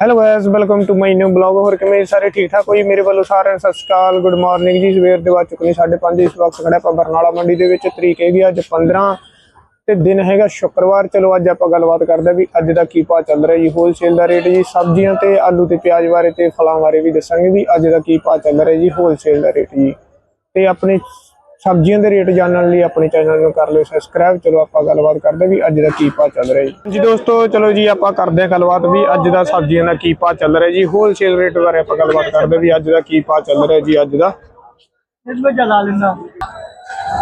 Hello guys welcome to my new blog ਹੋਰ ਕਿਵੇਂ ਸਾਰੇ ਠੀਕ ਠਾਕ ਹੋਈ ਮੇਰੇ ਵੱਲੋਂ ਸਾਰਿਆਂ ਨੂੰ ਸਤਿ ਸ਼੍ਰੀ ਅਕਾਲ ਗੁੱਡ ਮਾਰਨਿੰਗ ਜੀ। ਸਵੇਰ ਦੇ ਵੱਜ ਚੁੱਕਣੀ ਨੇ 5:30 ਇਸ ਵਕਤ ਖੜਾ ਆਪਾਂ ਬਰਨਾਲਾ ਮੰਡੀ ਦੇ ਵਿੱਚ। ਤਰੀਕ ਹੈਗੀ ਅੱਜ 15 ਤੇ ਦਿਨ ਹੈਗਾ ਸ਼ੁੱਕਰਵਾਰ। ਚਲੋ ਅੱਜ ਆਪਾਂ ਗੱਲਬਾਤ ਕਰਦੇ ਹਾਂ ਵੀ ਅੱਜ ਦਾ ਕੀ ਭਾਅ ਚੱਲ ਰਿਹਾ ਜੀ। ਹੋਲਸੇਲ ਦਾ ਰੇਟ ਜੀ, ਸਬਜ਼ੀਆਂ ਤੇ ਆਲੂ ਤੇ ਪਿਆਜ਼ ਬਾਰੇ ਤੇ ਫਲਾਂ ਬਾਰੇ ਵੀ ਦੱਸਾਂਗੇ ਵੀ ਅੱਜ ਦਾ ਕੀ ਭਾਅ ਚੱਲ ਰਿਹਾ ਜੀ। ਹੋਲਸੇਲ ਦਾ ਰੇਟ ਜੀ। ਤੇ ਆਪਣੇ ਸਬਜ਼ੀਆਂ ਦੇ ਰੇਟ ਜਾਣਨ ਲਈ ਆਪਣੇ ਚੈਨਲ ਨੂੰ ਕਰ ਲਿਓ ਸਬਸਕ੍ਰਾਈਬ ਚਲੋ ਆਪਾਂ ਗੱਲਬਾਤ ਕਰਦੇ ਵੀ ਅੱਜ ਦਾ ਕੀ ਭਾਅ ਚੱਲ ਰਿਹਾ ਜੀ। ਜੀ ਦੋਸਤੋ ਚਲੋ ਜੀ ਆਪਾਂ ਕਰਦੇ ਹਾਂ ਗੱਲਬਾਤ ਵੀ ਅੱਜ ਦਾ ਸਬਜ਼ੀਆਂ ਦਾ ਕੀ ਭਾਅ ਚੱਲ ਰਿਹਾ ਜੀ। ਹੋਲਸੇਲ ਰੇਟ ਬਾਰੇ ਆਪਾਂ ਗੱਲਬਾਤ ਕਰਦੇ ਵੀ ਅੱਜ ਦਾ ਕੀ ਭਾਅ ਚੱਲ ਰਿਹਾ ਜੀ ਅੱਜ ਦਾ।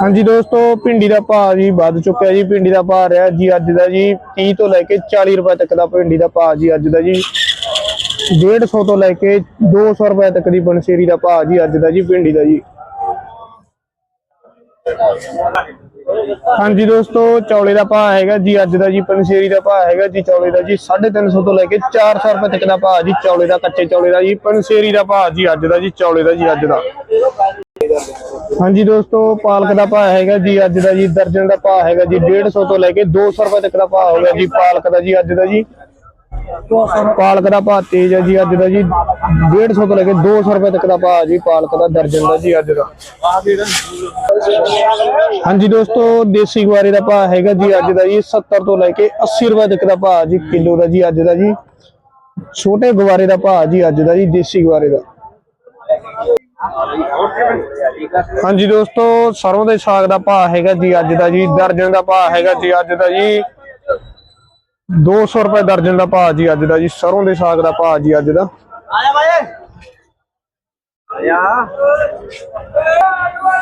ਹਾਂਜੀ ਦੋਸਤੋ ਭਿੰਡੀ ਦਾ ਭਾਅ ਜੀ ਵੱਧ ਚੁੱਕਿਆ ਜੀ। ਭਿੰਡੀ ਦਾ ਭਾਅ ਰਿਹਾ ਜੀ ਅੱਜ ਦਾ ਜੀ 30 ਤੋਂ ਲੈ ਕੇ 40 ਰੁਪਏ ਤੱਕ ਦਾ ਭਿੰਡੀ ਦਾ ਭਾਅ ਜੀ ਅੱਜ ਦਾ ਜੀ। 150 ਤੋਂ ਲੈ ਕੇ 200 ਰੁਪਏ ਤੱਕ ਦੀ ਬਨਸੇਰੀ ਦਾ ਭਾਅ ਜੀ ਅੱਜ ਦਾ ਜੀ ਭਿੰਡੀ ਦਾ ਜੀ। ਹਾਂਜੀ ਦੋਸਤੋ, ਚੌਲੇ ਦਾ ਭਾਅ ਹੈਗਾ ਜੀ, ਅੱਜ ਦਾ ਜੀ ਪਨਸੇਰੀ ਦਾ ਭਾਅ ਹੈਗਾ ਜੀ, ਚੌਲੇ ਦਾ ਜੀ 350 ਤੋਂ ਲੈ ਕੇ 400 ਰੁਪਏ ਤੱਕ ਦਾ ਭਾਅ ਜੀ, ਚੌਲੇ ਦਾ, ਕੱਚੇ ਚੌਲੇ ਦਾ ਜੀ ਪਨਸੇਰੀ ਦਾ ਭਾਅ ਜੀ, ਅੱਜ ਦਾ ਜੀ, ਚੌਲੇ ਦਾ ਜੀ, ਅੱਜ ਦਾ। ਹਾਂਜੀ ਦੋਸਤੋ, ਪਾਲਕ ਦਾ ਭਾਅ ਹੈਗਾ ਜੀ, ਅੱਜ ਦਾ ਜੀ, ਦਰਜਨ ਦਾ ਭਾਅ ਹੈਗਾ ਜੀ 150 ਤੋਂ ਲੈ ਕੇ 200 ਰੁਪਏ ਤੱਕ ਦਾ ਭਾਅ ਹੋ ਜੀ, ਪਾਲਕ ਦਾ ਜੀ, ਅੱਜ ਦਾ ਜੀ। ਪਾਲਕ ਦਾ ਭਾਅ ਤੇਜ ਹੈ ਜੀ, ਅੱਜ ਦਾ ਜੀ 150 ਤੋਂ ਲੈ ਕੇ 200 ਰੁਪਏ ਤੱਕ ਦਾ ਭਾਅ ਜੀ, ਪਾਲਕ ਦਾ ਦਰਜਨ ਦਾ ਜੀ ਅੱਜ ਦਾ। ਹਾਂਜੀ ਦੋਸਤੋ, ਦੇਸੀ ਗਵਾਰੇ ਦਾ ਭਾਅ ਹੈਗਾ ਜੀ ਅੱਜ ਦਾ ਜੀ 70 ਤੋਂ ਲੈ ਕੇ 80 ਰੁਪਏ ਤੱਕ ਦਾ ਭਾਅ ਜੀ, ਕਿਲੋ ਦਾ ਜੀ ਅੱਜ ਦਾ ਜੀ। ਛੋਟੇ ਗਵਾਰੇ ਦਾ ਭਾਅ ਜੀ ਅੱਜ ਦਾ ਜੀ, ਦੇਸੀ ਗਵਾਰੇ ਦਾ। ਹਾਂਜੀ ਦੋਸਤੋ ਸਰੋਂ ਦੇ ਸਾਗ ਦਾ ਭਾਅ ਹੈਗਾ ਜੀ ਅੱਜ ਦਾ ਜੀ, ਦਰਜਨ ਦਾ ਭਾਅ ਹੈਗਾ ਜੀ ਅੱਜ ਦਾ ਜੀ। 200 ਰੁਪਏ ਦਰਜਨ ਦਾ ਭਾਅ ਜੀ ਅੱਜ ਦਾ ਜੀ ਸਰੋਂ ਦੇ ਸਾਗ ਦਾ ਭਾਅ ਜੀ ਅੱਜ ਦਾ।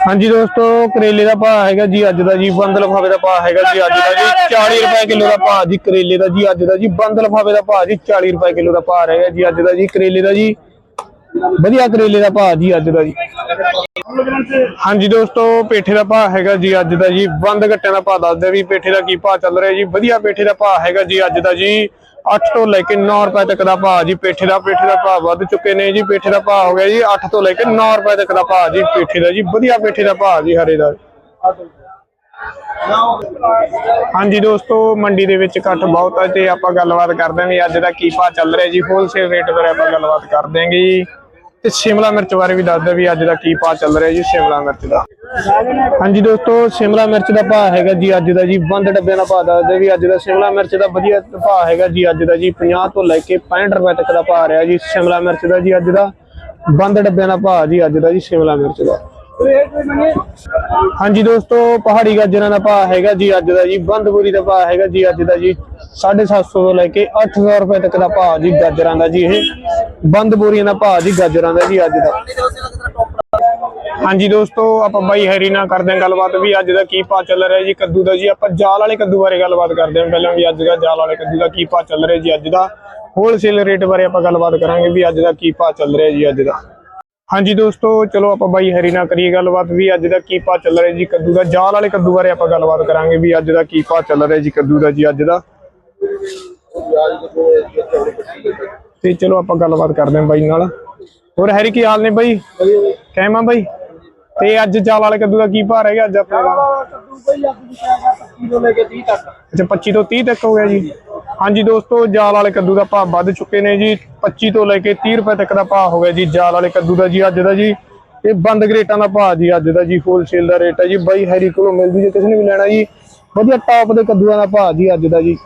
ਹਾਂਜੀ ਦੋਸਤੋ, ਕਰੇਲੇ ਦਾ ਭਾਅ ਹੈਗਾ ਜੀ ਅੱਜ ਦਾ ਜੀ, ਬੰਦ ਲਫਾਵੇ ਦਾ ਭਾਅ ਹੈਗਾ ਜੀ ਅੱਜ ਦਾ ਜੀ 40 ਰੁਪਏ ਕਿਲੋ ਦਾ ਭਾਅ ਜੀ, ਕਰੇਲੇ ਦਾ ਜੀ ਅੱਜ ਦਾ ਜੀ, ਬੰਦ ਲਫਾਵੇ ਦਾ ਭਾਅ ਜੀ 40 ਰੁਪਏ ਕਿਲੋ ਦਾ ਭਾਅ ਹੈਗਾ ਜੀ ਅੱਜ ਦਾ ਜੀ, ਕਰੇਲੇ ਦਾ ਜੀ। ਵਧੀਆ ਕਰੇਲੇ ਦਾ ਭਾਅ ਜੀ ਅੱਜ ਦਾ ਜੀ। ਹਾਂਜੀ ਦੋਸਤੋ, ਪੇਠੇ ਦਾ ਭਾਅ ਹੈਗਾ ਜੀ ਅੱਜ ਦਾ ਜੀ। ਬੰਦ ਗੱਟਿਆਂ ਦਾ ਭਾਅ ਦੱਸਦੇ ਵੀ ਪੇਠੇ ਦਾ ਕੀ ਭਾਅ ਚੱਲ ਰਿਹਾ ਜੀ। ਵਧੀਆ ਪੇਠੇ ਦਾ ਭਾਅ ਹੈਗਾ ਜੀ ਅੱਜ ਦਾ ਜੀ। 8 ਤੋਂ ਲੈ ਕੇ 9 ਰੁਪਏ ਤੱਕ ਦਾ ਭਾਅ ਜੀ ਪੇਠੇ ਦਾ। ਪੇਠੇ ਦਾ ਭਾਅ ਵੱਧ ਚੁੱਕੇ ਨੇ ਜੀ। ਪੇਠੇ ਦਾ ਭਾਅ ਹੋ ਗਿਆ ਜੀ 8 ਤੋਂ ਲੈ ਕੇ 9 ਰੁਪਏ ਤੱਕ ਦਾ ਭਾਅ ਜੀ ਪੇਠੇ ਦਾ ਜੀ। ਵਧੀਆ ਪੇਠੇ ਦਾ ਭਾਅ ਜੀ ਹਰੇ ਦਾ। ਹਾਂਜੀ ਦੋਸਤੋ, ਮੰਡੀ ਦੇ ਵਿੱਚ ਇਕੱਠ ਬਹੁਤ ਹੈ ਤੇ ਆਪਾਂ ਗੱਲਬਾਤ ਕਰਦੇ ਹਾਂ ਵੀ ਅੱਜ ਦਾ ਕੀ ਭਾਅ ਚੱਲ ਰਿਹਾ ਜੀ। ਹੋਲਸੇਲ ਰੇਟ ਬਾਰੇ ਆਪਾਂ ਗੱਲਬਾਤ ਕਰਦੇ ਹਾਂਗੇ ਜੀ। ਤੇ ਸ਼ਿਮਲਾ ਮਿਰਚ ਬਾਰੇ ਵੀ ਦੱਸਦਾ ਵੀ ਅੱਜ ਦਾ ਕੀ ਭਾਅ ਚੱਲ ਰਿਹਾ ਜੀ ਸ਼ਿਮਲਾ ਮਿਰਚ ਦਾ। ਹਾਂਜੀ ਦੋਸਤੋ, ਸ਼ਿਮਲਾ ਮਿਰਚ ਦਾ ਭਾਅ ਹੈਗਾ ਜੀ ਅੱਜ ਦਾ ਜੀ, ਬੰਦ ਡੱਬਿਆਂ ਦਾ ਭਾਅ ਦੱਸਦੇ ਵੀ ਅੱਜ ਦਾ ਸ਼ਿਮਲਾ ਮਿਰਚ ਦਾ ਵਧੀਆ ਭਾਅ ਹੈਗਾ ਜੀ, ਅੱਜ ਦਾ ਜੀ 50 ਤੋਂ ਲੈ ਕੇ 65 ਰੁਪਏ ਤੱਕ ਦਾ ਭਾਅ ਰਿਹਾ ਜੀ, ਸ਼ਿਮਲਾ ਮਿਰਚ ਦਾ ਜੀ ਅੱਜ ਦਾ ਬੰਦ ਡੱਬਿਆਂ ਦਾ ਭਾਅ ਜੀ, ਅੱਜ ਦਾ ਜੀ ਸ਼ਿਮਲਾ ਮਿਰਚ ਦਾ। ਹਾਂਜੀ ਦੋਸਤੋ, ਪਹਾੜੀ ਗਾਜਰਾਂ ਦਾ ਭਾਅ ਹੈਗਾ ਜੀ ਅੱਜ ਦਾ ਜੀ ਬੰਦ ਬੋਰੀ ਦਾ ਭਾਅ ਹੈਗਾ ਜੀ ਅੱਜ ਦਾ ਜੀ 750 ਤੋਂ ਲੈ ਕੇ 800 ਰੁਪਏ ਤੱਕ ਦਾ ਭਾਅ ਜੀ ਗਾਜਰਾਂ ਦਾ ਜੀ ਇਹ। ਬੰਦ ਬੋਰੀਆਂ ਦਾ ਭਾਅ ਜੀ ਗਾਜਰਾਂ ਦਾ ਜੀ ਅੱਜ ਦਾ। ਹਾਂਜੀ ਦੋਸਤੋ, ਆਪਾਂ ਬਾਈ ਹੈਰੀ ਨਾਲ ਕਰਦੇ ਹਾਂ ਗੱਲਬਾਤ ਵੀ ਅੱਜ ਦਾ ਕੀ ਭਾਅ ਚੱਲ ਰਿਹਾ ਜੀ, ਕੱਦੂ ਦਾ ਜੀ, ਆਪਾਂ ਜਾਲ ਵਾਲੇ ਕੱਦੂ ਬਾਰੇ ਗੱਲਬਾਤ ਕਰਦੇ ਹਾਂ ਪਹਿਲਾਂ ਵੀ ਅੱਜ ਦਾ ਜਾਲ ਵਾਲੇ ਕੱਦੂ ਦਾ ਕੀ ਭਾਅ ਚੱਲ ਰਿਹਾ ਜੀ ਅੱਜ ਦਾ। ਹੋਲਸੇਲ ਰੇਟ ਬਾਰੇ ਆਪਾਂ ਗੱਲਬਾਤ ਕਰਾਂਗੇ ਵੀ ਅੱਜ ਦਾ ਕੀ ਭਾਅ ਚੱਲ ਰਿਹਾ ਜੀ ਅੱਜ ਦਾ। ਹਾਂਜੀ ਦੋਸਤੋ ਚਲੋ ਆਪਾਂ ਬਾਈ ਹਰੀ ਨਾਲ ਕਰੀਏ ਗੱਲਬਾਤ ਵੀ ਅੱਜ ਦਾ ਕੀ ਭਾਅ ਚੱਲ ਰਿਹਾ ਜੀ ਕੱਦੂ ਦਾ? ਜਾਲ ਵਾਲੇ ਕੱਦੂ ਬਾਰੇ ਆਪਾਂ ਗੱਲਬਾਤ ਕਰਾਂਗੇ ਵੀ ਅੱਜ ਦਾ ਕੀ ਭਾਅ ਚੱਲ ਰਿਹਾ ਜੀ ਕੱਦੂ ਦਾ ਜੀ ਅੱਜ ਦਾ। ਤੇ ਚਲੋ ਆਪਾਂ ਗੱਲਬਾਤ ਕਰਦੇ ਹਾਂ ਬਾਈ ਨਾਲ। ਹੋਰ ਹੈਰੀ ਕੀ ਹਾਲ ਨੇ ਬਾਈ? ਕਹਿਮਾ ਬਾਈ? ਤੇ ਅੱਜ ਜਾਲ ਵਾਲੇ ਕੱਦੂ ਦਾ ਕੀ ਭਾਅ ਰਹਿ ਗਿਆ ਅੱਜ ਆਪਣੇ ਦਾ ਕੱਦੂ ਬਾਈ ਅੱਜ 25 ਤੋਂ ਲੈ ਕੇ 30 ਤੱਕ। ਅੱਛਾ 25 ਤੋਂ 30 ਤੱਕ ਹੋ ਗਿਆ ਜੀ। ਹਾਂਜੀ ਦੋਸਤੋ, ਜਾਲ ਵਾਲੇ ਕੱਦੂ ਦਾ ਭਾਅ ਵੱਧ ਚੁੱਕੇ ਨੇ ਜੀ। 25 ਤੋਂ ਲੈ ਕੇ 30 ਰੁਪਏ ਤੱਕ ਦਾ ਭਾਅ ਹੋ ਗਿਆ ਜੀ ਜਾਲ ਵਾਲੇ ਕੱਦੂ ਦਾ ਜੀ, ਅੱਜ ਦਾ ਜੀ। ਇਹ ਬੰਦ ਗਰੇਟਾਂ ਦਾ ਭਾਅ ਜੀ, ਅੱਜ ਦਾ ਜੀ ਹੋਲਸੇਲ ਦਾ ਰੇਟ ਹੈ ਜੀ। ਬਾਈ ਹੈਰੀ ਕੋਲੋਂ ਮਿਲ ਜੀ ਜੇ ਕਿਸੇ ਨੇ ਵੀ ਲੈਣਾ ਜੀ। ਵਧੀਆ ਟਾਪ ਦੇ ਕੱਦੂਆਂ ਦਾ ਭਾਅ ਜੀ, ਅੱਜ ਦਾ ਜੀ।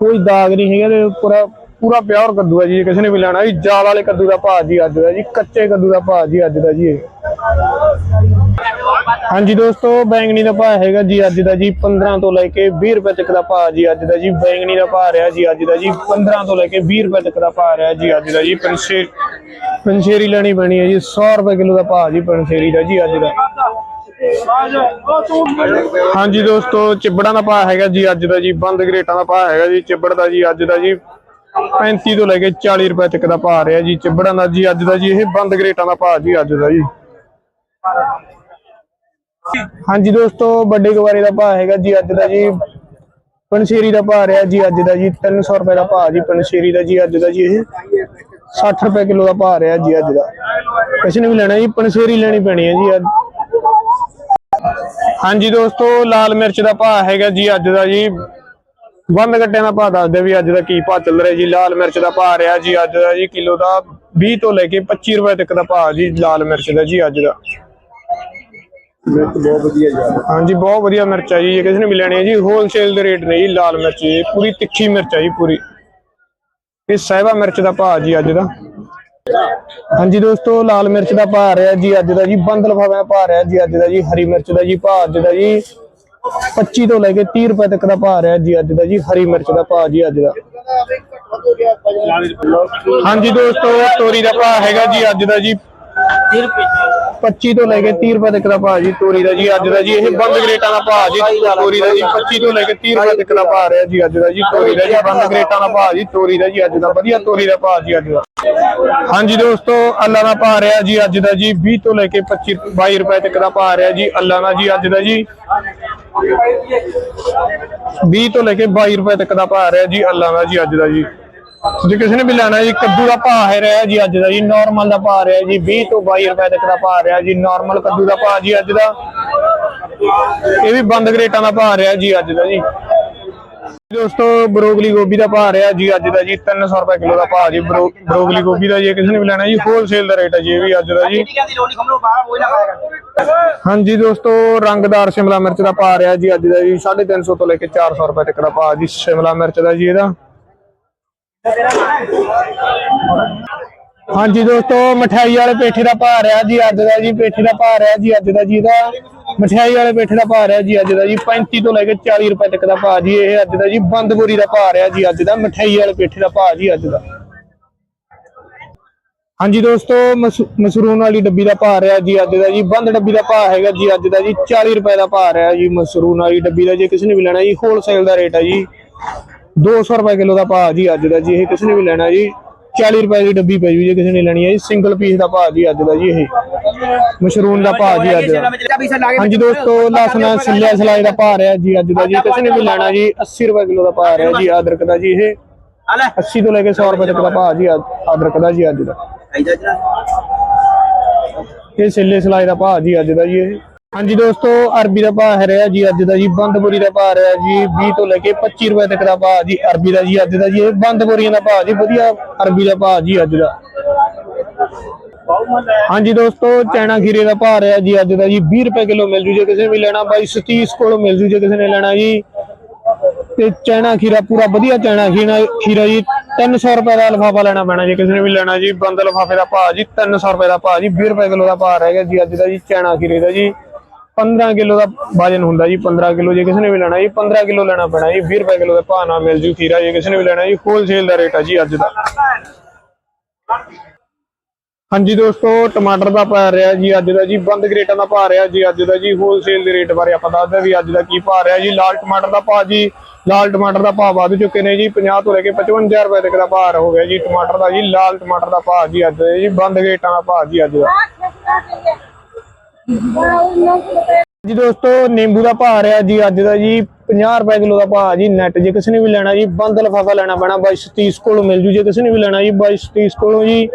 ਕੋਈ ਦਾਗ ਨਹੀਂ ਹੈਗਾ ਤੇ ਪੂਰਾ ਪੂਰਾ ਪਿਓਰ ਕੱਦੂ ਹੈ ਜੀ, ਇਹ ਕਿਸੇ ਨੇ ਵੀ ਲੈਣਾ। ਜੀ ਜਾਲ ਵਾਲੇ ਕੱਦੂ ਦਾ ਭਾਅ ਜੀ ਅੱਜ ਦਾ ਜੀ, ਕੱਚੇ ਕੱਦੂ ਦਾ ਭਾਅ ਜੀ ਅੱਜ ਦਾ ਜੀ ਹਾਂਜੀ ਦੋਸਤੋ, ਬੈਂਗਣੀ ਦਾ ਭਾਅ ਹੈਗਾ ਜੀ ਅੱਜ ਦਾ ਜੀ 15 ਤੋਂ ਲੈ ਕੇ 20 ਰੁਪਏ ਤੱਕ ਦਾ ਭਾਅ ਜੀ ਅੱਜ ਦਾ ਜੀ। ਬੈਂਗਣੀ ਦਾ ਭਾਅ ਰਿਹਾ ਜੀ ਅੱਜ ਦਾ ਜੀ 15 ਤੋਂ ਲੈ ਕੇ 20 ਰੁਪਏ ਤੱਕ ਦਾ ਭਾਅ ਰਿਹਾ ਜੀ ਅੱਜ ਦਾ ਜੀ। ਪੰਛੇ, ਪੰਛੇਰੀ ਲੈਣੀ ਪੈਣੀ ਹੈ ਜੀ 100 ਰੁਪਏ ਕਿਲੋ ਦਾ ਭਾਅ ਜੀ, ਪੰਛੇਰੀ ਦਾ ਜੀ ਅੱਜ ਦਾ। ਹਾਂਜੀ ਦੋਸਤੋ, ਚਿਬੜਾਂ ਦਾ ਭਾਅ ਹੈਗਾ ਜੀ ਅੱਜ ਦਾ ਜੀ, ਬੰਦ ਗਰੇਟਾਂ ਦਾ ਭਾਅ ਹੈਗਾ ਜੀ, ਚਿਬੜ ਦਾ ਜੀ ਅੱਜ ਦਾ ਜੀ। 35 ਤੋਂ ਲੈ ਕੇ 40 ਰੁਪਏ ਤੱਕ ਦਾ ਭਾਅ ਰਿਹਾ ਜੀ, ਚਿਬੜਾਂ ਦਾ ਜੀ, ਅੱਜ ਦਾ ਜੀ, ਇਹ ਬੰਦ ਗਰੇਟਾਂ ਦਾ ਭਾਅ ਜੀ, ਅੱਜ ਦਾ ਜੀ। ਹਾਂਜੀ ਦੋਸਤੋ, ਵੱਡੇ ਗਵਾਰੇ ਦਾ ਭਾਅ ਹੈਗਾ ਜੀ, ਅੱਜ ਦਾ ਜੀ। ਪਨਸ਼ੇਰੀ ਦਾ ਭਾਅ ਰਿਹਾ ਜੀ, ਅੱਜ ਦਾ ਜੀ 300 ਰੁਪਏ ਦਾ ਭਾਅ ਜੀ ਪਨਸ਼ੇਰੀ ਦਾ ਜੀ, ਅੱਜ ਦਾ ਜੀ, ਇਹ 60 ਰੁਪਏ ਕਿਲੋ ਦਾ ਭਾਅ ਰਿਹਾ ਜੀ, ਅੱਜ ਦਾ। ਕਿਸੇ ਨੇ ਵੀ ਲੈਣਾ ਜੀ ਪਨਸ਼ੇਰੀ ਲੈਣੀ ਪੈਣੀ ਹੈ ਜੀ, ਅੱਜ। ਹਾਂਜੀ ਦੋਸਤੋ, ਲਾਲ ਮਿਰਚ ਦਾ ਭਾਅ ਹੈਗਾ ਜੀ, ਅੱਜ ਦਾ ਜੀ ਬੰਦ ਗੱਟਿਆਂ ਦਾ ਭਾਅ ਦੱਸਦੇ ਵੀ ਅੱਜ ਦਾ ਕੀ ਭਾਅ ਚੱਲ ਰਿਹਾ ਜੀ ਲਾਲ ਮਿਰਚ ਦਾ ਭਾਅ ਰਿਹਾ ਜੀ ਅੱਜ ਦਾ ਜੀ ਕਿਲੋ ਦਾ 20 ਤੋਂ ਲੈ ਕੇ 25 ਰੁਪਏ ਤੱਕ ਦਾ ਭਾਅ ਜੀ ਲਾਲ ਮਿਰਚ ਦਾ ਜੀ ਅੱਜ ਦਾ। ਮਿਰਚ ਬਹੁਤ ਵਧੀਆ ਯਾਰ ਹਾਂਜੀ ਬਹੁਤ ਵਧੀਆ ਮਿਰਚ ਹੈ ਜੀ ਜੇ ਕਿਸੇ ਨੇ ਵੀ ਲੈਣੀ ਹੈ ਜੀ ਹੋਲਸੇਲ ਦੇ ਰੇਟ ਨੇ ਜੀ ਲਾਲ ਮਿਰਚ ਜੀ ਪੂਰੀ ਤਿੱਖੀ ਮਿਰਚ ਹੈ ਜੀ ਪੂਰੀ। ਇਹ ਸਹਿਬਾ ਮਿਰਚ ਦਾ ਭਾਅ ਜੀ ਅੱਜ ਦਾ। ਹਾਂਜੀ ਦੋਸਤੋ ਲਾਲ ਮਿਰਚ ਦਾ ਭਾਅ ਰਿਹਾ ਜੀ ਅੱਜ ਦਾ ਜੀ ਬੰਦ ਲਫਾਫੇ ਦਾ ਭਾਅ ਰਿਹਾ ਜੀ ਅੱਜ ਦਾ ਜੀ ਹਰੀ ਮਿਰਚ ਦਾ ਜੀ ਭਾਅ ਅੱਜ ਦਾ ਜੀ 25 ਤੋਂ ਲੈ ਕੇ 30 ਰੁਪਏ ਤੱਕ ਦਾ ਭਾਅ ਰਿਹਾ ਜੀ ਅੱਜ ਦਾ ਜੀ, ਹਰੀ ਮਿਰਚ ਦਾ ਭਾਅ ਜੀ ਅੱਜ ਦਾ। ਹਾਂਜੀ ਦੋਸਤੋ, ਤੋਰੀ ਦਾ ਭਾਅ ਹੈਗਾ ਜੀ ਅੱਜ ਦਾ ਜੀ। 25 ਤੋਂ ਲੈ ਕੇ 30 ਰੁਪਏ ਤੱਕ ਦਾ ਭਾਅ ਜੀ ਤੋਰੀ ਦਾ ਜੀ ਅੱਜ ਦਾ ਜੀ ਇਹ ਬੰਦ ਗ੍ਰੇਟਾਂ ਦਾ ਭਾਅ ਜੀ ਤੋਰੀ ਦਾ ਜੀ 25 ਤੋਂ ਲੈ ਕੇ 30 ਰੁਪਏ ਤੱਕ ਦਾ ਭਾਅ ਰਿਹਾ ਜੀ ਅੱਜ ਦਾ ਜੀ ਤੋਰੀ ਦਾ ਜੀ ਬੰਦ ਗ੍ਰੇਟਾਂ ਦਾ ਭਾਅ ਜੀ ਤੋਰੀ ਦਾ ਜੀ ਅੱਜ ਦਾ ਵਧੀਆ ਤੋਰੀ ਦਾ ਭਾਅ ਜੀ ਅੱਜ ਦਾ ਹਾਂਜੀ ਦੋਸਤੋ ਅੱਲਾ ਦਾ ਭਾਅ ਰਿਹਾ ਜੀ ਅੱਜ ਦਾ ਜੀ 20 ਤੋਂ ਲੈ ਕੇ 25 22 ਰੁਪਏ ਤੱਕ ਦਾ ਭਾਅ ਰਿਹਾ ਜੀ ਅੱਲਾ ਦਾ ਜੀ ਅੱਜ ਦਾ ਜੀ 20 ਤੋਂ ਲੈ ਕੇ 22 ਰੁਪਏ ਤੱਕ ਦਾ ਭਾਅ ਰਿਹਾ ਜੀ ਅੱਲਾ ਦਾ ਜੀ ਅੱਜ ਦਾ ਜੀ ਜੇ ਕਿਸੇ ਨੇ ਵੀ ਲੈਣਾ ਜੀ, ਕੱਦੂ ਦਾ ਭਾਅ ਹੈ ਰਿਹਾ ਜੀ ਅੱਜ ਦਾ ਜੀ ਨਾਰਮਲ ਦਾ ਭਾਅ ਰਿਹਾ ਜੀ 20 ਤੋਂ 22 ਰੁਪਏ ਤੱਕ ਦਾ ਭਾਅ ਰਿਹਾ ਜੀ ਨਾਰਮਲ ਕੱਦੂ ਦਾ ਭਾਅ ਜੀ ਅੱਜ ਦਾ। ਇਹ ਵੀ ਬੰਦ ਗ੍ਰੇਟਾਂ ਦਾ ਭਾਅ ਰਿਹਾ ਜੀ ਅੱਜ ਦਾ ਜੀ। ਦੋਸਤੋ ਬਰੋਗਲੀ ਗੋਭੀ ਦਾ ਭਾਅ ਰਿਹਾ ਜੀ ਅੱਜ ਦਾ ਜੀ 300 ਰੁਪਏ ਕਿਲੋ ਦਾ ਭਾਅ ਜੀ, ਬਰੋ- ਬਰੋਗਲੀ ਗੋਭੀ ਦਾ ਜੇ ਕਿਸੇ ਨੇ ਵੀ ਲੈਣਾ ਜੀ ਹੋਲਸੇਲ ਦਾ ਰੇਟ ਹੈ ਜੀ, ਇਹ ਵੀ ਅੱਜ ਦਾ ਜੀ। ਹਾਂਜੀ ਦੋਸਤੋ, ਰੰਗਦਾਰ ਸ਼ਿਮਲਾ ਮਿਰਚ ਦਾ ਭਾਅ ਰਿਹਾ ਜੀ ਅੱਜ ਦਾ ਜੀ 350 ਤੋਂ ਲੈ ਕੇ 400 ਰੁਪਏ ਤੱਕ ਦਾ ਭਾਅ ਜੀ, ਸ਼ਿਮਲਾ ਮਿਰਚ ਦਾ ਜੀ ਇਹਦਾ। ਹਾਂਜੀ ਦੋਸਤੋ, ਮਠਿਆਈ ਵਾਲੇ ਪੇਠੇ ਦਾ ਭਾਅ ਰਿਹਾ ਜੀ, ਅੱਜ ਦਾ ਜੀ ਪੇਠੇ ਦਾ ਭਾਅ ਰਿਹਾ ਜੀ, ਅੱਜ ਦਾ ਜੀ ਇਹਦਾ ਮਠਿਆਈ ਵਾਲੇ ਪੇਠੇ ਦਾ ਭਾਅ ਰਿਹਾ ਜੀ, ਅੱਜ ਦਾ ਜੀ 35 ਤੋਂ ਲੈ ਕੇ 40 ਰੁਪਏ ਤੱਕ ਦਾ ਭਾਅ ਜੀ, ਇਹ ਅੱਜ ਦਾ ਜੀ ਬੰਦ ਬੋਰੀ ਦਾ ਭਾਅ ਰਿਹਾ ਜੀ, ਅੱਜ ਦਾ ਮਠਿਆਈ ਵਾਲੇ ਪੇਠੇ ਦਾ ਭਾਅ ਜੀ, ਅੱਜ ਦਾ। ਹਾਂਜੀ ਦੋਸਤੋ, ਮਸ- ਮਸਰੂਨ ਵਾਲੀ ਡੱਬੀ ਦਾ ਭਾਅ ਰਿਹਾ ਜੀ, ਅੱਜ ਦਾ ਜੀ ਬੰਦ ਡੱਬੀ ਦਾ ਭਾਅ ਹੈਗਾ ਜੀ, ਅੱਜ ਦਾ ਜੀ 40 ਰੁਪਏ ਦਾ ਭਾਅ ਰਿਹਾ ਜੀ ਮਸਰੂਨ ਵਾਲੀ ਡੱਬੀ ਦਾ, ਜੇ ਕਿਸੇ ਨੇ ਵੀ ਲੈਣਾ ਜੀ ਹੋਲਸੇਲ ਦਾ ਰੇਟ ਹੈ ਜੀ। 200 ਰੁਪਏ ਕਿਲੋ ਦਾ ਭਾਅ ਜੀ ਅੱਜ ਦਾ ਜੀ ਇਹ ਕਿਸੇ ਨੇ ਵੀ ਲੈਣਾ ਜੀ। 40 ਰੁਪਏ ਦੀ ਡੱਬੀ ਪੈ ਜੂ ਜੇ ਕਿਸੇ ਨੇ ਲੈਣੀ ਹੈ ਜੀ। ਸਿੰਗਲ ਪੀਸ ਦਾ ਭਾਅ ਜੀ ਅੱਜ ਦਾ ਜੀ ਇਹ। ਮਸ਼ਰੂਮ ਦਾ ਭਾਅ ਜੀ ਅੱਜ ਦਾ। ਹਾਂਜੀ ਦੋਸਤੋ ਲਸਣ ਸਿੱਲਿਆ ਸਲਾਈ ਦਾ ਭਾਅ ਰਿਹਾ ਜੀ ਅੱਜ ਦਾ ਜੀ। ਕਿਸੇ ਨੇ ਵੀ ਲੈਣਾ ਜੀ 80 ਰੁਪਏ ਕਿਲੋ ਦਾ ਭਾਅ ਰਿਹਾ ਜੀ ਅਦਰਕ ਦਾ ਜੀ ਇਹ। 80 ਤੋਂ ਲੈ ਕੇ 100 ਰੁਪਏ ਤੱਕ ਦਾ ਭਾਅ ਜੀ ਅਦ- ਅਦਰਕ ਦਾ ਜੀ ਅੱਜ ਦਾ। ਇਹ ਸਿੱਲੇ ਸਲਾਈ ਦਾ ਭਾਅ ਜੀ ਅੱਜ ਦਾ ਜੀ ਇਹ। ਹਾਂਜੀ ਦੋਸਤੋ, ਅਰਬੀ ਦਾ ਭਾਅ ਹੈ ਰਿਹਾ ਜੀ, ਅੱਜ ਦਾ ਜੀ ਬੰਦਪੁਰੀ ਦਾ ਭਾਅ ਰਿਹਾ ਜੀ 20 ਤੋਂ ਲੈ ਕੇ 25 ਰੁਪਏ ਤੱਕ ਦਾ ਭਾਅ ਜੀ, ਅਰਬੀ ਦਾ ਜੀ, ਅੱਜ ਦਾ ਜੀ, ਇਹ ਬੰਦ ਦਾ ਭਾਅ ਜੀ, ਵਧੀਆ ਅਰਬੀ ਦਾ ਭਾਅ ਜੀ ਅੱਜ ਦਾ। ਹਾਂਜੀ ਦੋਸਤੋ ਚੈਨਾ ਖੀਰੇ ਦਾ ਭਾਅ ਰਿਹਾ ਜੀ, ਅੱਜ ਦਾ ਜੀ 20 ਰੁਪਏ ਕਿਲੋ ਮਿਲ ਜੂ ਜੇ ਕਿਸੇ ਨੇ ਵੀ ਲੈਣਾ, ਬਾਈ ਸਤੀਸ਼ ਕੋਲੋਂ ਮਿਲ ਜੂ ਜੇ ਕਿਸੇ ਨੇ ਲੈਣਾ ਜੀ। ਤੇ ਚੈਨਾ ਖੀਰਾ, ਪੂਰਾ ਵਧੀਆ ਚੈਨਾ ਖੀਰਾ ਖੀਰਾ ਜੀ 300 ਰੁਪਏ ਦਾ ਲਫਾਫਾ ਲੈਣਾ ਪੈਣਾ ਜੀ ਕਿਸੇ ਨੇ ਵੀ ਲੈਣਾ ਜੀ, ਬੰਦ ਲਫਾਫੇ ਦਾ ਭਾਅ ਜੀ 300 ਰੁਪਏ ਦਾ ਭਾਅ ਜੀ 20 ਰੁਪਏ ਕਿਲੋ ਦਾ ਭਾਅ ਰਹਿ ਗਿਆ ਜੀ, ਅੱਜ ਦਾ ਜੀ ਚੈਨਾ ਖੀਰੇ ਦਾ ਜੀ। 15 ਕਿਲੋ ਦਾ ਵਜਨ ਹੁੰਦਾ ਜੀ 15 ਕਿਲੋ ਜੇ ਕਿਸੇ ਨੇ ਵੀ ਲੈਣਾ ਜੀ 15 ਕਿਲੋ ਲੈਣਾ ਪੈਣਾ ਜੀ 20 ਰੁਪਏ ਕਿਲੋ ਦਾ ਭਾਅ ਨਾਲ ਮਿਲ ਜੂ ਖੀਰਾ ਜੇ ਕਿਸੇ ਨੇ ਵੀ ਲੈਣਾ ਜੀ ਹੋਲਸੇਲ ਦਾ ਰੇਟ ਹੈ ਜੀ ਅੱਜ ਦਾ। ਹਾਂਜੀ ਦੋਸਤੋ, ਟਮਾਟਰ ਦਾ ਭਾਅ ਰਿਹਾ ਜੀ ਅੱਜ ਦਾ ਜੀ, ਬੰਦ ਗ੍ਰੇਟਾਂ ਦਾ ਭਾਅ ਰਿਹਾ ਜੀ ਅੱਜ ਦਾ ਜੀ ਹੋਲਸੇਲ ਦੇ ਰੇਟ ਬਾਰੇ ਆਪਾਂ ਦੱਸਦੇ ਵੀ ਅੱਜ ਦਾ ਕੀ ਭਾਅ ਰਿਹਾ ਜੀ। ਲਾਲ ਟਮਾਟਰ ਦਾ ਭਾਅ ਜੀ, ਲਾਲ ਟਮਾਟਰ ਦਾ ਭਾਅ ਵੱਧ ਚੁੱਕੇ ਨੇ ਜੀ 50 ਤੋਂ ਲੈ ਕੇ 55 ਰੁਪਏ ਤੱਕ ਦਾ ਭਾਅ ਹੋ ਗਿਆ ਜੀ, ਟਮਾਟਰ ਦਾ ਜੀ, ਲਾਲ ਟਮਾਟਰ ਦਾ ਭਾਅ ਜੀ ਅੱਜ ਦਾ ਜੀ, ਬੰਦ ਗ੍ਰੇਟਾਂ ਦਾ ਭਾਅ ਜੀ ਅੱਜ ਦਾ। ਜੀ ਦੋਸਤੋ, ਨਿੰਬੂ ਦਾ ਭਾਅ ਰਿਹਾ ਜੀ, ਅੱਜ ਦਾ ਜੀ 50 ਰੁਪਏ ਕਿਲੋ ਦਾ ਭਾਅ ਜੀ ਨੈਟ ਜੇ ਕਿਸੇ ਨੇ ਵੀ ਲੈਣਾ ਜੀ, ਬੰਦ ਲਫਾਫਾ ਲੈਣਾ ਪੈਣਾ 22 30 ਕੋਲੋਂ ਮਿਲ ਜੂ, ਜੇ ਕਿਸੇ ਨੇ ਵੀ ਲੈਣਾ ਜੀ 22 30 ਕੋਲੋਂ ਜੀ।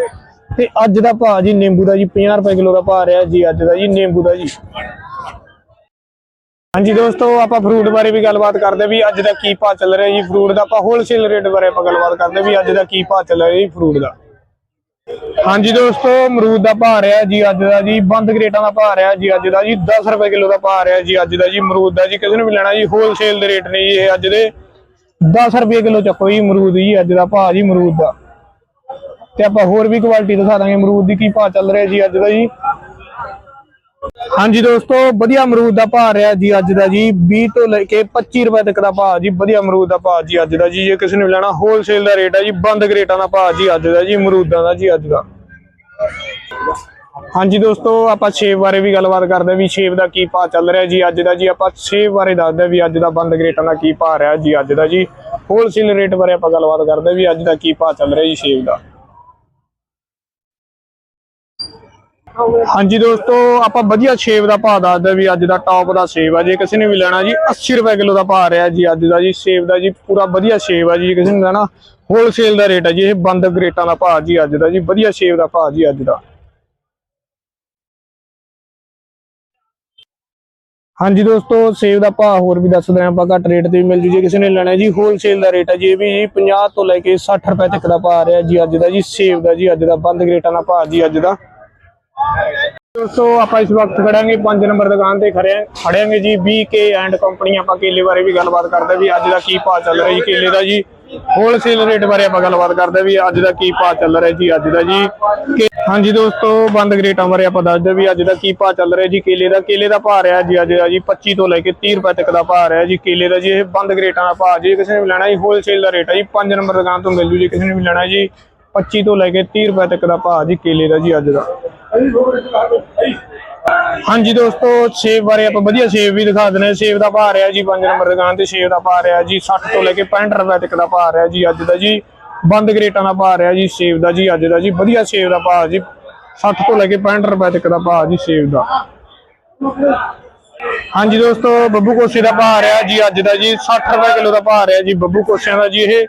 ਤੇ ਅੱਜ ਦਾ ਭਾਅ ਜੀ, ਨਿੰਬੂ ਦਾ ਜੀ 50 ਰੁਪਏ ਕਿਲੋ ਦਾ ਭਾਅ ਰਿਹਾ ਜੀ, ਅੱਜ ਦਾ ਜੀ, ਨਿੰਬੂ ਦਾ ਜੀ। ਹਾਂਜੀ ਦੋਸਤੋ, ਆਪਾਂ ਫਰੂਟ ਬਾਰੇ ਵੀ ਗੱਲਬਾਤ ਕਰਦੇ ਵੀ ਅੱਜ ਦਾ ਕੀ ਭਾਅ ਚੱਲ ਰਿਹਾ ਜੀ ਫਰੂਟ ਦਾ ਆਪਾਂ ਹੋਲਸੇਲ ਰੇਟ ਬਾਰੇ ਆਪਾਂ ਗੱਲਬਾਤ ਕਰਦੇ ਵੀ ਅੱਜ ਦਾ ਕੀ ਭਾਅ ਚੱਲ ਰਿਹਾ ਜੀ ਫਰੂਟ ਦਾ। ਹਾਂਜੀ ਦੋਸਤੋ, ਅਮਰੂਦ ਦਾ ਭਾਅ ਰਿਹਾ ਜੀ ਅੱਜ ਦਾ ਜੀ, ਬੰਦ ਗ੍ਰੇਟਾਂ ਦਾ ਭਾਅ ਰਿਹਾ ਜੀ ਅੱਜ ਦਾ ਜੀ 10 ਰੁਪਏ ਕਿਲੋ ਦਾ ਭਾਅ ਰਿਹਾ ਜੀ ਅੱਜ ਦਾ ਜੀ, ਅਮਰੂਦ ਦਾ ਜੀ, ਕਿਸੇ ਨੂੰ ਵੀ ਲੈਣਾ ਜੀ ਹੋਲਸੇਲ ਦੇ ਰੇਟ ਨੇ ਜੀ ਇਹ ਅੱਜ ਦੇ। 10 ਰੁਪਏ ਕਿਲੋ ਚੱਕੋ ਜੀ ਅਮਰੂਦ ਜੀ, ਅੱਜ ਦਾ ਭਾਅ ਜੀ ਅਮਰੂਦ ਦਾ। ਤੇ ਆਪਾਂ ਹੋਰ ਵੀ ਕੁਆਲਿਟੀ ਦਿਖਾ ਦਾਂਗੇ ਅਮਰੂਦ ਦੀ ਕੀ ਭਾਅ ਚੱਲ ਰਿਹਾ ਜੀ ਅੱਜ ਦਾ ਜੀ। ਹਾਂਜੀ ਦੋਸਤੋ, ਵਧੀਆ ਅਮਰੂਦ ਦਾ ਭਾਅ ਰਿਹਾ ਜੀ ਅੱਜ ਦਾ ਜੀ 20 ਤੋਂ ਲੈ ਕੇ 25 ਰੁਪਏ ਤੱਕ ਦਾ ਭਾਅ ਜੀ, ਵਧੀਆ ਅਮਰੂਦ ਦਾ ਭਾਅ ਜੀ ਅੱਜ ਦਾ ਜੀ, ਜੇ ਕਿਸੇ ਨੇ ਲੈਣਾ ਹੋਲਸੇਲ ਦਾ ਰੇਟ ਹੈ ਜੀ, ਬੰਦ ਗ੍ਰੇਟਾਂ ਦਾ ਭਾਅ ਜੀ ਅੱਜ ਦਾ ਜੀ, ਅਮਰੂਦਾਂ ਦਾ ਜੀ ਅੱਜ ਦਾ। ਹਾਂਜੀ ਦੋਸਤੋ, ਆਪਾਂ ਸ਼ੇਵ ਬਾਰੇ ਵੀ ਗੱਲਬਾਤ ਕਰਦੇ ਵੀ ਸੇਬ ਦਾ ਕੀ ਭਾਅ ਚੱਲ ਰਿਹਾ ਜੀ ਅੱਜ ਦਾ ਜੀ, ਆਪਾਂ ਸੇਬ ਬਾਰੇ ਦੱਸਦੇ ਵੀ ਅੱਜ ਦਾ ਬੰਦ ਗ੍ਰੇਟਾਂ ਦਾ ਕੀ ਭਾਅ ਰਿਹਾ ਜੀ ਅੱਜ ਦਾ ਜੀ। ਹੋਲਸੇਲ ਰੇਟ ਬਾਰੇ ਆਪਾਂ ਗੱਲਬਾਤ ਕਰਦੇ ਵੀ ਅੱਜ ਦਾ ਕੀ ਭਾਅ ਚੱਲ ਰਿਹਾ ਜੀ ਸੇਬ ਦਾ। ਹਾਂਜੀ ਦੋਸਤੋ, ਆਪਾਂ ਵਧੀਆ ਸੇਬ ਦਾ ਭਾਅ ਦੱਸਦੇ ਹਾਂ ਵੀ ਅੱਜ ਦਾ ਟੌਪ ਦਾ ਸੇਬ ਆ ਜੇ। ਕਿਸੇ ਨੇ ਵੀ ਲੈਣਾ ਜੀ 80 ਰੁਪਏ ਕਿਲੋ ਦਾ ਭਾਅ ਰਿਹਾ ਜੀ ਅੱਜ ਦਾ ਜੀ। ਸੇਬ ਦਾ ਜੀ ਪੂਰਾ ਵਧੀਆ ਸੇਬ ਆ ਜੀ। ਕਿਸੇ ਨੇ ਲੈਣਾ ਹੋਲਸੇਲ ਦਾ ਰੇਟ ਹੈ ਜੀ। ਇਹ ਬੰਦ ਗ੍ਰੇਟਾਂ ਦਾ ਭਾਅ ਜੀ ਅੱਜ ਦਾ ਜੀ। ਵਧੀਆ ਸੇਬ ਦਾ ਭਾਅ ਜੀ ਅੱਜ ਦਾ। ਹਾਂਜੀ ਦੋਸਤੋ ਸੇਬ ਦਾ ਭਾਅ ਹੋਰ ਵੀ ਦੱਸ ਦਿਆਂ ਆਪਾਂ ਘੱਟ ਰੇਟ ਤੇ ਵੀ ਮਿਲ ਜੂ। ਜੇ ਕਿਸੇ ਨੇ ਲੈਣਾ ਜੀ ਹੋਲਸੇਲ ਦਾ ਰੇਟ ਹੈ ਜੀ, ਇਹ ਵੀ ਜੀ 50 ਤੋਂ ਲੈ ਕੇ 60 ਰੁਪਏ ਤੱਕ ਦਾ ਭਾਅ ਆ ਰਿਹਾ ਜੀ ਅੱਜ ਦਾ ਜੀ। ਸੇਬ ਦਾ ਜੀ ਅੱਜ ਦਾ, ਬੰਦ ਗਰੇਟਾਂ ਦਾ ਭਾਅ ਜੀ ਅੱਜ ਦਾ। ਦੋਸਤੋ, ਆਪਾਂ ਇਸ ਵਕਤ ਖੜਾਂਗੇ 5 ਨੰਬਰ ਦੁਕਾਨ ਤੇ ਖੜੇ ਖੜਾਂਗੇ ਜੀ BK ਐਂਡ ਕੰਪਨੀ ਆਪਾਂ ਕੇਲੇ ਬਾਰੇ ਵੀ ਗੱਲਬਾਤ ਕਰਦੇ ਵੀ ਅੱਜ ਦਾ ਕੀ ਭਾਅ ਚੱਲ ਰਿਹਾ ਜੀ ਕੇਲੇ ਦਾ ਜੀ। ਹੋਲਸੇਲ ਰੇਟ ਬਾਰੇ ਆਪਾਂ ਗੱਲਬਾਤ ਕਰਦੇ ਵੀ ਅੱਜ ਦਾ ਕੀ ਭਾਅ ਚੱਲ ਰਿਹਾ ਜੀ, ਅੱਜ ਦਾ ਜੀ। ਹਾਂਜੀ ਦੋਸਤੋ, ਬੰਦ ਗਰੇਟਾਂ ਬਾਰੇ ਆਪਾਂ ਦੱਸਦੇ ਵੀ ਅੱਜ ਦਾ ਕੀ ਭਾਅ ਚੱਲ ਰਿਹਾ ਜੀ ਕੇਲੇ ਦਾ। ਕੇਲੇ ਦਾ ਭਾਅ ਰਿਹਾ ਜੀ, ਅੱਜ ਦਾ ਜੀ 25 ਤੋਂ ਲੈ ਕੇ 30 ਰੁਪਏ ਤੱਕ ਦਾ ਭਾਅ ਰਿਹਾ ਜੀ ਕੇਲੇ ਦਾ ਜੀ, ਇਹ ਬੰਦ ਗਰੇਟਾਂ ਦਾ ਭਾਅ ਜੀ ਕਿਸੇ ਨੇ ਵੀ ਲੈਣਾ ਜੀ ਹੋਲਸੇਲ ਦਾ ਰੇਟ ਹੈ ਜੀ 5 ਨੰਬਰ ਦੁਕਾਨ ਤੋਂ ਮਿਲ ਜੂ ਜੀ ਕਿਸੇ ਨੇ ਵੀ ਲੈਣਾ ਜੀ 25 ਤੋਂ ਲੈ ਕੇ 30 ਰੁਪਏ ਤੱਕ ਦਾ ਭਾਅ ਜੀ ਕੇਲੇ ਦਾ ਜੀ ਅੱਜ ਦਾ। ਹਾਂਜੀ ਦੋਸਤੋ ਸੇਬ ਬਾਰੇ ਆਪਾਂ ਵਧੀਆ ਸੇਬ ਵੀ ਦਿਖਾ ਦਿੰਦੇ ਸੇਬ ਦਾ ਭਾਅ ਰਿਹਾ ਜੀ 5 ਨੰਬਰ ਦੁਕਾਨ ਤੇ। ਸੇਬ ਦਾ ਭਾਅ ਰਿਹਾ ਜੀ 60 ਤੋਂ ਲੈ ਕੇ 65 ਰੁਪਏ ਤੱਕ ਦਾ ਭਾਅ ਰਿਹਾ ਜੀ ਅੱਜ ਦਾ ਜੀ। ਬੰਦ ਗਰੇਟਾਂ ਦਾ ਭਾਅ ਰਿਹਾ ਜੀ ਸੇਬ ਦਾ ਜੀ ਅੱਜ ਦਾ ਜੀ। ਵਧੀਆ ਸੇਬ ਦਾ ਭਾਅ ਜੀ 60 ਤੋਂ ਲੈ ਕੇ 65 ਰੁਪਏ ਤੱਕ ਦਾ ਭਾਅ ਜੀ ਸੇਬ ਦਾ। ਹਾਂਜੀ ਦੋਸਤੋ ਬੱਬੂ ਕੋਸੇ ਦਾ ਭਾਅ ਰਿਹਾ ਜੀ ਅੱਜ ਦਾ ਜੀ। 60 ਰੁਪਏ ਕਿਲੋ ਦਾ ਭਾਅ ਰਿਹਾ ਜੀ ਬੱਬੂ ਕੋਸਿਆਂ ਦਾ ਜੀ ਇਹ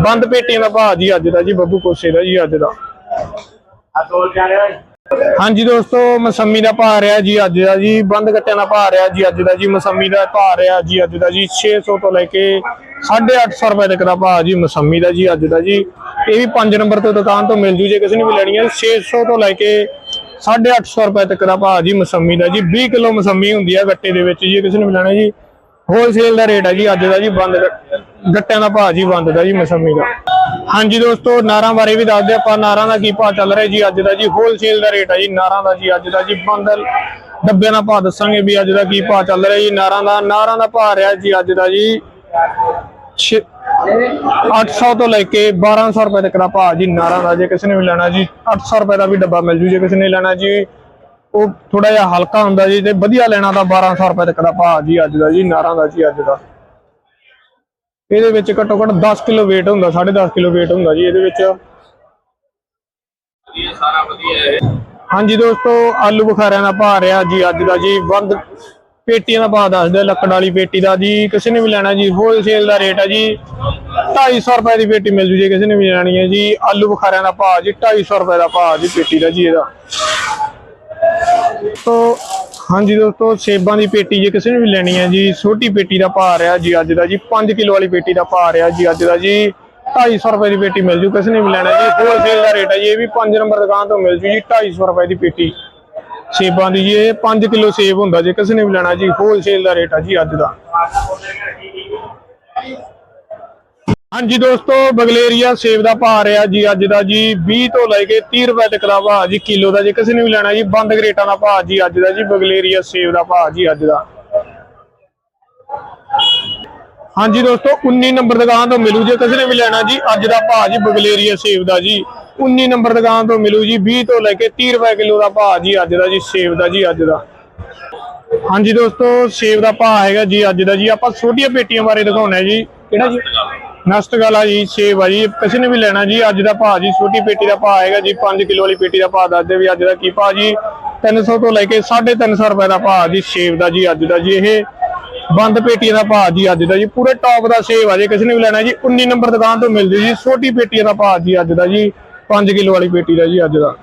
ਬੰਦ ਪੇਟੀਆਂ ਦਾ ਭਾਅ ਜੀ ਅੱਜ ਦਾ ਜੀ ਬੱਬੂ ਕੋਸੇ ਦਾ ਜੀ ਅੱਜ ਦਾ। ਹਾਂਜੀ ਦੋਸਤੋ, ਮਸੰਮੀ ਦਾ ਭਾਅ ਰਿਹਾ ਜੀ ਅੱਜ ਦਾ ਜੀ, ਬੰਦ ਗੱਟਿਆਂ ਦਾ ਭਾਅ ਰਿਹਾ ਜੀ ਅੱਜ ਦਾ ਜੀ, ਮਸੰਮੀ ਦਾ ਭਾਅ ਰਿਹਾ ਜੀ ਅੱਜ ਦਾ ਜੀ 600 ਤੋਂ ਲੈ ਕੇ 850 ਰੁਪਏ ਤੱਕ ਦਾ ਭਾਅ ਜੀ ਮਸੰਮੀ ਦਾ ਜੀ ਅੱਜ ਦਾ ਜੀ। ਇਹ ਵੀ 5 ਨੰਬਰ ਤੋਂ ਦੁਕਾਨ ਤੋਂ ਮਿਲ ਜੂ, ਜੇ ਕਿਸੇ ਨੇ ਵੀ ਲੈਣੀ ਹੈ 600 ਤੋਂ ਲੈ ਕੇ 850 ਰੁਪਏ ਤੱਕ ਦਾ ਭਾਅ ਜੀ ਮਸੰਮੀ ਦਾ ਜੀ। 20 ਕਿਲੋ ਮਸੰਮੀ ਹੁੰਦੀ ਹੈ ਗੱਟੇ ਦੇ ਵਿੱਚ ਜੀ ਕਿਸੇ ਨੇ ਵੀ ਲੈਣਾ ਜੀ। ਹੋਲਸੇਲ ਦਾ ਰੇਟ ਹੈ ਜੀ ਅੱਜ ਦਾ ਜੀ, ਬੰਦ ਗੱਟਿਆਂ ਦਾ ਭਾਅ ਜੀ, ਬੰਦ ਦਾ ਜੀ ਮਸੰਮੀ ਦਾ। ਹਾਂਜੀ ਦੋਸਤੋ, ਨਾਰਾਂ ਬਾਰੇ ਵੀ ਦੱਸਦੇ ਆਪਾਂ ਨਾਰਾਂ ਦਾ ਕੀ ਭਾਅ ਚੱਲ ਰਿਹਾ ਜੀ? ਅੱਜ ਦਾ ਜੀ ਹੋਲਸੇਲ ਦਾ ਰੇਟ ਹੈ ਜੀ। ਨਾਰਾਂ ਦਾ ਜੀ, ਅੱਜ ਦਾ ਜੀ ਬੰਦ ਡੱਬਿਆਂ ਦਾ ਭਾਅ ਦੱਸਾਂਗੇ ਵੀ ਅੱਜ ਦਾ ਕੀ ਭਾਅ ਚੱਲ ਰਿਹਾ ਜੀ। ਨਾਰਾਂ ਦਾ ਨਾਰਾਂ ਦਾ ਭਾਅ ਰਿਹਾ ਜੀ ਅੱਜ ਦਾ ਜੀ ਛੇ- 800 ਤੋਂ ਲੈ ਕੇ 1200 ਰੁਪਏ ਤੱਕ ਦਾ ਭਾਅ ਜੀ ਨਾਰਾਂ ਦਾ। ਜੇ ਕਿਸੇ ਨੇ ਵੀ ਲੈਣਾ ਜੀ 800 ਰੁਪਏ ਦਾ ਵੀ ਡੱਬਾ ਮਿਲ ਜੂ। ਜੇ ਕਿਸੇ ਨੇ ਲੈਣਾ ਜੀ, ਉਹ ਥੋੜਾ ਜਿਹਾ ਹਲਕਾ ਹੁੰਦਾ ਜੀ ਤੇ ਵਧੀਆ ਲੈਣਾ ਤਾਂ 1200 ਰੁਪਏ ਤੱਕ ਦਾ ਭਾਅ ਜੀ ਅੱਜ ਦਾ ਜੀ, ਨਾਰਾਂ ਦਾ ਜੀ ਅੱਜ ਦਾ। ਇਹਦੇ ਵਿੱਚ ਘੱਟੋ ਘੱਟ 10 ਕਿਲੋ weight ਹੁੰਦਾ 10.5 ਕਿਲੋ weight ਹੁੰਦਾ ਜੀ ਇਹਦੇ ਵਿੱਚ। ਹਾਂਜੀ ਦੋਸਤੋ ਆਲੂ ਬੁਖਾਰਿਆਂ ਦਾ ਭਾਅ ਰਿਹਾ ਜੀ ਅੱਜ ਦਾ ਜੀ ਬੰਦ ਪੇਟੀਆਂ ਦਾ ਭਾਅ ਦੱਸਦੇ ਲੱਕੜ ਵਾਲੀ ਪੇਟੀ ਦਾ ਜੀ ਕਿਸੇ ਨੇ ਵੀ ਲੈਣਾ ਜੀ ਹੋਲਸੇਲ ਦਾ ਰੇਟ ਹੈ ਜੀ 250 ਰੁਪਏ ਦੀ ਪੇਟੀ ਮਿਲ ਜੂ ਜੇ ਕਿਸੇ ਨੇ ਵੀ ਲੈਣੀ ਹੈ ਜੀ ਆਲੂ ਬੁਖਾਰਿਆਂ ਦਾ ਭਾਅ ਜੀ 250 ਰੁਪਏ ਦਾ ਭਾਅ ਜੀ ਪੇਟੀ ਦਾ ਜੀ ਇਹਦਾ। ਤੋ ਹਾਂਜੀ ਦੋਸਤੋ, ਸੇਬਾਂ ਦੀ ਪੇਟੀ ਜੇ ਕਿਸੇ ਨੇ ਵੀ ਲੈਣੀ ਹੈ ਜੀ, ਛੋਟੀ ਪੇਟੀ ਦਾ ਭਾਅ ਰਿਹਾ ਜੀ ਅੱਜ ਦਾ ਜੀ 5 ਕਿਲੋ ਵਾਲੀ ਪੇਟੀ ਦਾ ਭਾਅ ਰਿਹਾ ਜੀ ਅੱਜ ਦਾ ਜੀ 250 ਰੁਪਏ ਦੀ ਪੇਟੀ ਮਿਲ ਜੂ, ਕਿਸੇ ਨੇ ਵੀ ਲੈਣਾ ਜੀ ਹੋਲਸੇਲ ਦਾ ਰੇਟ ਹੈ ਜੀ, ਇਹ ਵੀ 5 ਨੰਬਰ ਦੁਕਾਨ ਤੋਂ ਮਿਲ ਜੂ ਜੀ 250 ਰੁਪਏ ਦੀ ਪੇਟੀ। ਸੇਬਾਂ ਦੀ ਜੀ ਇਹ 5 ਕਿਲੋ ਸੇਬ ਹੁੰਦਾ ਜੇ ਕਿਸੇ ਨੇ ਵੀ ਲੈਣਾ ਜੀ ਹੋਲਸੇਲ ਦਾ ਰੇਟ ਹੈ ਜੀ ਅੱਜ ਦਾ। ਹਾਂਜੀ ਦੋਸਤੋ, ਬਗਲੇਰੀਆ ਸੇਬ ਦਾ ਭਾਅ ਰਿਹਾ ਜੀ ਅੱਜ ਦਾ ਜੀ 20 ਤੋਂ ਲੈ ਕੇ 30 ਰੁਪਏ ਤੱਕ ਦਾ ਭਾਅ ਜੀ, ਕਿਲੋ ਦਾ ਜੇ, ਕਿਸੇ ਨੇ ਵੀ ਲੈਣਾ ਜੀ, ਬੰਦ ਗਰੇਟਾਂ ਦਾ ਭਾਅ ਜੀ ਅੱਜ ਦਾ ਜੀ, ਬਗਲੇਰੀਆ ਸੇਬ ਦਾ ਭਾਅ ਜੀ ਅੱਜ ਦਾ। ਹਾਂਜੀ ਦੋਸਤੋ 19 ਨੰਬਰ ਦੁਕਾਨ ਤੋਂ ਮਿਲੂ ਜੇ ਕਿਸੇ ਨੇ ਵੀ ਲੈਣਾ ਜੀ, ਅੱਜ ਦਾ ਭਾਅ ਜੀ ਬਗਲੇਰੀਆ ਸੇਬ ਦਾ ਜੀ। 19 ਨੰਬਰ ਦੁਕਾਨ ਤੋਂ ਮਿਲੂ ਜੀ 20 ਤੋਂ ਲੈ ਕੇ 30 ਰੁਪਏ ਕਿਲੋ ਦਾ ਭਾਅ ਜੀ ਅੱਜ ਦਾ ਜੀ, ਸੇਬ ਦਾ ਜੀ ਅੱਜ ਦਾ। ਹਾਂਜੀ ਦੋਸਤੋ, ਸੇਬ ਦਾ ਭਾਅ ਹੈਗਾ ਜੀ ਅੱਜ ਦਾ ਜੀ, ਆਪਾਂ ਛੋਟੀਆਂ ਪੇਟੀਆਂ ਬਾਰੇ ਦਿਖਾਉਣਾ ਜੀ। ਕਿਹੜਾ ਜੀ? ਨਸਟਗਾਲਾ ਜੀ ਸੇਬ ਆ ਕਿਸੇ ਨੇ ਵੀ ਲੈਣਾ ਜੀ, ਅੱਜ ਦਾ ਭਾਅ ਜੀ, ਛੋਟੀ ਪੇਟੀ ਦਾ ਭਾਅ ਹੈਗਾ ਜੀ 5 ਕਿਲੋ ਵਾਲੀ ਪੇਟੀ ਦਾ ਭਾਅ ਦੱਸਦੇ ਵੀ ਅੱਜ ਦਾ ਕੀ ਭਾਅ ਜੀ। 300 ਤੋਂ ਲੈ ਕੇ 350 ਰੁਪਏ ਦਾ ਭਾਅ ਜੀ ਸੇਵ ਦਾ ਜੀ, ਅੱਜ ਦਾ ਜੀ, ਇਹ ਬੰਦ ਪੇਟੀਆਂ ਦਾ ਭਾਅ ਜੀ, ਅੱਜ ਦਾ ਜੀ, ਪੂਰੇ ਟੌਪ ਦਾ ਸ਼ੇਵ ਆ ਜੇ ਕਿਸੇ ਨੇ ਵੀ ਲੈਣਾ ਜੀ 19 ਨੰਬਰ ਦੁਕਾਨ ਤੋਂ ਮਿਲਦੀ ਜੀ, ਛੋਟੀ ਪੇਟੀਆਂ ਦਾ ਭਾਅ ਜੀ, ਅੱਜ ਦਾ ਜੀ 5 ਕਿਲੋ ਵਾਲੀ ਪੇਟੀ ਦਾ ਜੀ, ਅੱਜ ਦਾ।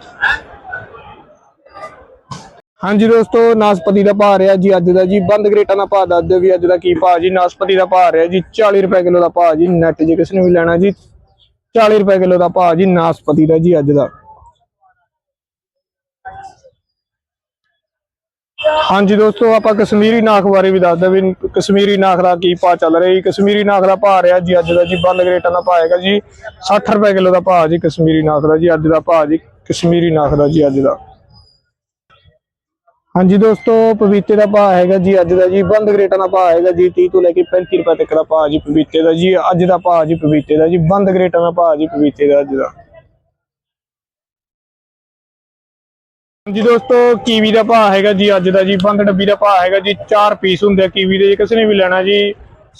ਹਾਂਜੀ ਦੋਸਤੋ, ਨਾਸਪਤੀ ਦਾ ਭਾਅ ਰਿਹਾ ਜੀ ਅੱਜ ਦਾ ਜੀ। ਬੰਦ ਗਰੇਟਾਂ ਦਾ ਭਾਅ ਦੱਸ ਦਿਓ ਵੀ ਅੱਜ ਦਾ ਕੀ ਭਾਅ ਜੀ। ਨਾਸਪਤੀ ਦਾ ਭਾਅ ਰਿਹਾ ਜੀ 40 ਰੁਪਏ ਕਿਲੋ ਦਾ ਭਾਅ ਜੀ। ਨੈਟ ਜੇ ਕਿਸੇ ਨੇ ਵੀ ਲੈਣਾ ਜੀ 40 ਰੁਪਏ ਕਿਲੋ ਦਾ ਭਾਅ ਜੀ ਨਾਸਪਤੀ ਦਾ ਜੀ ਅੱਜ ਦਾ। ਹਾਂਜੀ ਦੋਸਤੋ, ਆਪਾਂ ਕਸ਼ਮੀਰੀ ਨਾਖ ਬਾਰੇ ਵੀ ਦੱਸਦੇ ਵੀ ਕਸ਼ਮੀਰੀ ਨਾਖ ਦਾ ਕੀ ਭਾਅ ਚੱਲ ਰਿਹਾ ਜੀ। ਕਸ਼ਮੀਰੀ ਨਾਖ ਦਾ ਭਾਅ ਰਿਹਾ ਜੀ ਅੱਜ ਦਾ ਜੀ। ਬੰਦ ਗਰੇਟਾਂ ਦਾ ਭਾਅ ਹੈਗਾ ਜੀ 60 ਰੁਪਏ ਕਿਲੋ ਦਾ ਭਾਅ ਜੀ ਕਸ਼ਮੀਰੀ ਨਾਖ ਦਾ ਜੀ। ਅੱਜ ਦਾ ਭਾਅ ਜੀ ਕਸ਼ਮੀਰੀ ਨਾਖ ਦਾ ਜੀ ਅੱਜ ਦਾ। ਹਾਂਜੀ ਦੋਸਤੋ ਪਪੀਤੇ ਦਾ ਭਾਅ ਹੈਗਾ ਜੀ ਅੱਜ ਦਾ ਜੀ ਬੰਦ ਗਰੇਟਾਂ ਦਾ ਭਾਅ ਹੈਗਾ ਜੀ 30 ਤੋਂ ਲੈ ਕੇ 35 ਰੁਪਏ ਤੱਕ ਦਾ ਭਾਅ ਜੀ ਪਪੀਤੇ ਦਾ ਜੀ ਅੱਜ ਦਾ ਭਾਅ ਜੀ ਪਪੀਤੇ ਦਾ ਜੀ ਬੰਦ ਗਰੇਟਾਂ ਦਾ ਭਾਅ ਜੀ ਪਪੀਤੇ ਦਾ ਅੱਜ ਦਾ ਹਾਂਜੀ ਦੋਸਤੋ ਕੀਵੀ ਦਾ ਭਾਅ ਹੈਗਾ ਜੀ ਅੱਜ ਦਾ ਜੀ ਬੰਦ ਡੱਬੀ ਦਾ ਭਾਅ ਹੈਗਾ ਜੀ 4 ਪੀਸ ਹੁੰਦੇ ਕੀਵੀ ਦੇ ਜੇ ਕਿਸੇ ਨੇ ਵੀ ਲੈਣਾ ਜੀ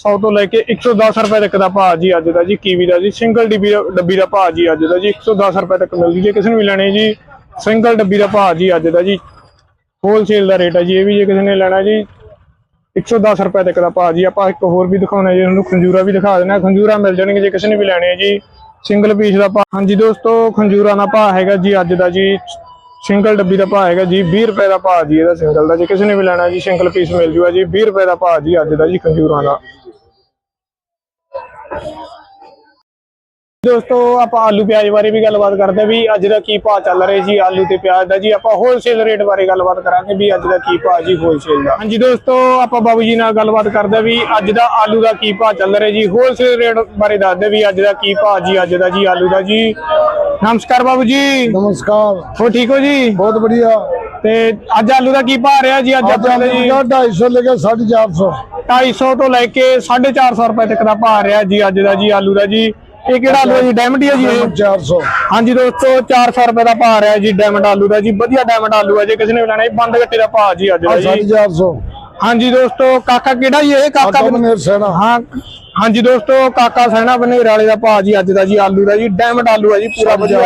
100 ਤੋਂ ਲੈ ਕੇ 110 ਰੁਪਏ ਤੱਕ ਦਾ ਭਾਅ ਜੀ ਅੱਜ ਦਾ ਜੀ ਕੀਵੀ ਦਾ ਜੀ ਸਿੰਗਲ ਡੱਬੀ ਦਾ ਡੱਬੀ ਦਾ ਭਾਅ ਜੀ ਅੱਜ ਦਾ ਜੀ 110 ਰੁਪਏ ਤੱਕ ਮਿਲਦੀ ਜੇ ਕਿਸੇ ਨੇ ਵੀ ਲੈਣੇ ਜੀ ਸਿੰਗਲ ਡੱਬੀ ਦਾ ਭਾਅ ਜੀ ਅੱਜ ਦਾ ਜੀ ਹੋਲਸੇਲ ਦਾ ਰੇਟ ਹੈ ਜੀ, ਇਹ ਵੀ ਜੇ ਕਿਸੇ ਨੇ ਲੈਣਾ ਜੀ 110 ਰੁਪਏ ਤੱਕ ਦਾ ਭਾਅ ਜੀ, ਆਪਾਂ ਇੱਕ ਹੋਰ ਵੀ ਦਿਖਾਉਣਾ ਜੀ, ਤੁਹਾਨੂੰ ਖੰਜੂਰਾ ਵੀ ਦਿਖਾ ਦੇਣਾ ਖੰਜੂਰਾ ਮਿਲ ਜਾਣਗੇ ਜੇ ਕਿਸੇ ਨੇ ਵੀ ਲੈਣੇ ਹੈ ਜੀ ਸਿੰਗਲ ਪੀਸ ਦਾ ਭਾਅ, ਹਾਂਜੀ ਦੋਸਤੋ, ਖੰਜੂਰਾ ਦਾ ਭਾਅ ਹੈਗਾ ਜੀ ਅੱਜ ਦਾ ਜੀ ਸਿੰਗਲ ਡੱਬੀ ਦਾ ਭਾਅ ਹੈਗਾ ਜੀ 20 ਰੁਪਏ ਦਾ ਭਾਅ ਜੀ ਇਹਦਾ ਸਿੰਗਲ ਦਾ, ਜੇ ਕਿਸੇ ਨੇ ਵੀ ਲੈਣਾ ਜੀ ਸਿੰਗਲ ਪੀਸ ਮਿਲ ਜੂਗਾ ਜੀ 20 ਰੁਪਏ ਦਾ ਭਾਅ ਜੀ ਅੱਜ ਦਾ ਜੀ ਖੰਜੂਰਾਂ ਦਾ। ਦੋਸਤੋ ਆਪਾਂ ਆਲੂ ਪਿਆਜ਼ ਬਾਰੇ ਵੀ ਗੱਲਬਾਤ ਕਰਦੇ ਵੀ ਅੱਜ ਦਾ ਕੀ ਭਾਅ ਚੱਲ ਰਿਹਾ ਜੀ ਆਲੂ ਤੇ ਪਿਆਜ਼ ਦਾ ਜੀ। ਆਪਾਂ ਹੋਲਸੇਲ ਰੇਟ ਬਾਰੇ ਗੱਲਬਾਤ ਕਰਾਂਗੇ ਵੀ ਅੱਜ ਦਾ ਕੀ ਭਾਅ ਜੀ ਹੋਲਸੇਲ ਦਾ। ਹਾਂਜੀ ਦੋਸਤੋ ਆਪਾਂ ਬਾਬੂ ਜੀ ਨਾਲ ਗੱਲਬਾਤ ਕਰਦੇ ਵੀ ਅੱਜ ਦਾ ਆਲੂ ਦਾ ਕੀ ਭਾਅ ਚੱਲ ਰਿਹਾ ਜੀ। ਹੋਲਸੇਲ ਰੇਟ ਬਾਰੇ ਦੱਸਦੇ ਵੀ ਅੱਜ ਦਾ ਕੀ ਭਾਅ ਜੀ ਅੱਜ ਦਾ ਜੀ ਆਲੂ ਦਾ ਜੀ। ਨਮਸਕਾਰ ਬਾਬੂ ਜੀ। ਨਮਸਕਾਰ। ਹੋ ਠੀਕ ਹੋ ਜੀ? ਬਹੁਤ ਵਧੀਆ। ਤੇ ਅੱਜ ਆਲੂ ਦਾ ਕੀ ਭਾਅ ਰਿਹਾ ਜੀ ਅੱਜ ਦਾ ਜੀ 250 ਲੈ ਕੇ 450 250 ਤੋਂ ਲੈ ਕੇ 450 ਰੁਪਏ ਤੱਕ ਦਾ ਭਾਅ ਰਿਹਾ ਜੀ ਅੱਜ ਦਾ ਜੀ ਆਲੂ ਦਾ ਜੀ। ਇਹ ਕਿਹੜਾ ਆਲੂ ਹੈ ਜੀ ਡਾਇਮੰਡ ਹੀ ਹੈ ਜੀ ਇਹ? 400 ਹਾਂਜੀ ਦੋਸਤੋ 400 ਰੁਪਏ ਦਾ ਭਾਅ ਰਿਹਾ ਜੀ ਡਾਇਮੰਡ ਆਲੂ ਦਾ ਜੀ ਵਧੀਆ ਡਾਇਮੰਡ ਆਲੂ ਹੈ ਜੇ ਕਿਸੇ ਨੇ ਲੈਣਾ ਇਹ ਬੰਦ ਗੱਟੇ ਦਾ ਭਾਅ ਜੀ ਅੱਜ ਦਾ ਜੀ। 450 ਹਾਂਜੀ ਦੋਸਤੋ ਕਾਕਾ ਕਿਹੜਾ ਜੀ ਇਹ ਕਾਕਾ ਮਨੇਰ ਸੈਣਾ ਹਾਂ ਹਾਂਜੀ ਦੋਸਤੋ ਕਾਕਾ ਸੈਣਾ ਬਨੇਰ ਵਾਲੇ ਦਾ ਭਾਅ ਜੀ ਅੱਜ ਦਾ ਜੀ ਆਲੂ ਦਾ ਜੀ ਡਾਇਮੰਡ ਆਲੂ ਹੈ ਜੀ ਪੂਰਾ ਵਧੀਆ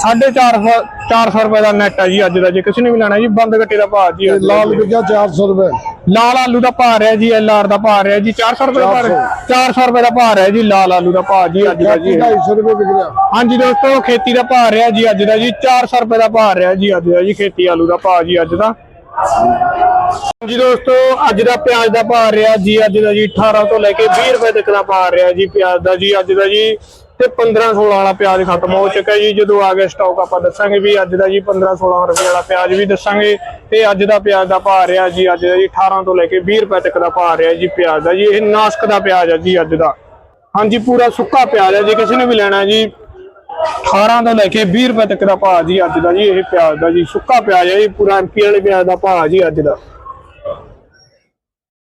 450 450 ਰੁਪਏ ਦਾ ਨੈਟ ਹੈ ਜੀ ਅੱਜ ਦਾ ਜੇ ਕਿਸੇ ਨੇ ਵੀ ਲੈਣਾ ਜੀ ਬੰਦ ਗੱਟੇ ਦਾ ਭਾਅ ਜੀ ਲਾਲ। ਵਿਕਿਆ 400 ਰੁਪਏ ਲਾਲ ਆਲੂ ਦਾ ਭਾਅ ਰਿਹਾ ਜੀ ਐਲ ਆਰ ਦਾ ਭਾਅ ਰਿਹਾ ਜੀ 400 ਰੁਪਏ ਦਾ ਭਾਅ ਰਿਹਾ 400 ਰੁਪਏ ਦਾ ਭਾਅ ਰਿਹਾ ਜੀ ਲਾਲ ਆਲੂ ਦਾ ਭਾਅ ਜੀ ਅੱਜ ਦਾ ਜੀ 250 ਰੁਪਏ ਵਿਕ ਰਿਹਾ ਹਾਂਜੀ ਦੋਸਤੋ ਖੇਤੀ ਦਾ ਭਾਅ ਰਿਹਾ ਜੀ ਅੱਜ ਦਾ ਜੀ 400 ਰੁਪਏ ਦਾ ਭਾਅ ਰਿਹਾ ਜੀ ਅੱਜ ਦਾ ਜੀ ਖੇਤੀ ਆਲੂ ਦਾ ਭਾਅ ਜੀ ਅੱਜ ਦਾ ਹਾਂਜੀ ਦੋਸਤੋ, ਅੱਜ ਦਾ ਪਿਆਜ਼ ਦਾ ਭਾਅ ਰਿਹਾ ਜੀ, ਅੱਜ ਦਾ ਜੀ 18 ਤੋਂ ਲੈ ਕੇ 20 ਰੁਪਏ ਤੱਕ ਦਾ ਭਾਅ ਰਿਹਾ ਜੀ ਪਿਆਜ਼ ਦਾ ਜੀ, ਅੱਜ ਦਾ ਜੀ ਤੇ 15 16 ਵਾਲਾ ਪਿਆਜ਼ ਖਤਮ ਹੋ ਚੁੱਕਾ ਜੀ। ਜਦੋਂ ਆ ਗਿਆ ਸਟਾਕ ਆਪਾਂ ਦੱਸਾਂਗੇ ਵੀ ਅੱਜ ਦਾ ਜੀ 15 16 ਰੁਪਏ ਵਾਲਾ ਪਿਆਜ਼ ਵੀ ਦੱਸਾਂਗੇ। ਤੇ ਅੱਜ ਦਾ ਪਿਆਜ਼ ਦਾ ਭਾਅ ਰਿਹਾ ਜੀ, ਅੱਜ ਦਾ ਜੀ 18 ਤੋਂ ਲੈ ਕੇ 20 ਰੁਪਏ ਤੱਕ ਦਾ ਭਾਅ ਰਿਹਾ ਜੀ ਪਿਆਜ਼ ਦਾ ਜੀ। ਇਹ ਨਾਸਕ ਦਾ ਪਿਆਜ਼ ਹੈ ਜੀ ਅੱਜ ਦਾ। ਹਾਂਜੀ, ਪੂਰਾ ਸੁੱਕਾ ਪਿਆਜ਼ ਹੈ ਜੇ, ਕਿਸੇ ਨੇ ਵੀ ਲੈਣਾ ਜੀ। 18 ਤੋਂ ਲੈ ਕੇ 20 ਰੁਪਏ ਤੱਕ ਦਾ ਭਾਅ ਜੀ ਅੱਜ ਦਾ ਜੀ, ਇਹ ਪਿਆਜ਼ ਦਾ ਜੀ, ਸੁੱਕਾ ਪਿਆਜ਼ ਹੈ ਜੀ, ਪੂਰਾ ਐਮਪੀ ਵਾਲੇ ਪਿਆਜ਼ ਦਾ ਭਾਅ ਜੀ ਅੱਜ ਦਾ।